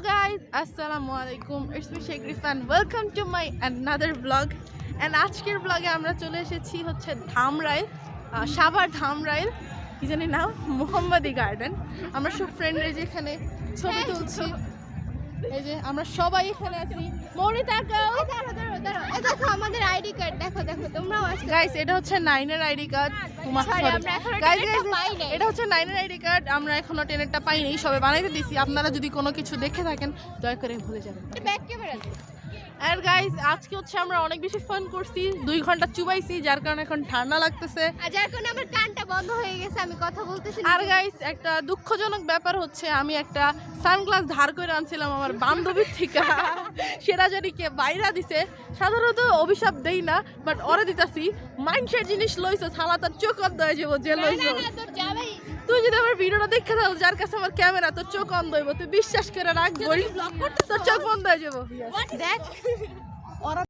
guys, Assalamu alaikum. It's me Rifan welcome Welcome to my another vlog. And আজকের ব্লগে আমরা চলে এসেছি হচ্ছে ধামরাইল সাভার ধামরাইল কি জানি নাম? মোহাম্মদী গার্ডেন আমরা সব ফ্রেন্ডরা যেখানে ছবি তুলছি। এই যে আমরা সবাই এখানে আছি। মৌরি তাকাও। দেখো আমাদের আইডি কার্ড। দেখো দেখো তোমরাও আসো গাইস এটা হচ্ছে নাইনের আইডি কার্ড। Sorry, আমরা গাইস। এটা হচ্ছে নাইনের আইডি কার্ড। আমরা এখনও টেনেরটা পাইনি সবে বানাইতে দিছি। আপনারা যদি কোনো কিছু দেখে থাকেন দয়া করে ভুলে যাবেন। ব্যাক ক্যামেরা আর গাইস আজকে হচ্ছে আমরা অনেক বেশি ফান করছি। দুই ঘণ্টা চুবাইছি যার কারণে এখন ঠান্ডা লাগতেছে। আর যার কারণে আমার কানটা বন্ধ হয়ে গেছে আমি কথা বলতেছি আর গাইস একটা দুঃখজনক ব্যাপার হচ্ছে আমি একটা সানগ্লাস ধার করে আনছিলাম আমার বান্ধবীর থেকে। সেটা যদি কে বাইরা দিছে সাধারণত অভিশাপ দেই না বাট ওরে দিতাছি। মাইন্ডসেট জিনিস লইছো থালা তার চোখ হয়ে যাব যে লইছো। তুই যদি আমার ভিডিওটা দেখে থাকো যার কাছে আমার ক্যামেরা তোর চোখ অন্ধ হইব। তুই বিশ্বাস করে রাখব তোর চোখ বন্ধ হয়ে যাব। দেখ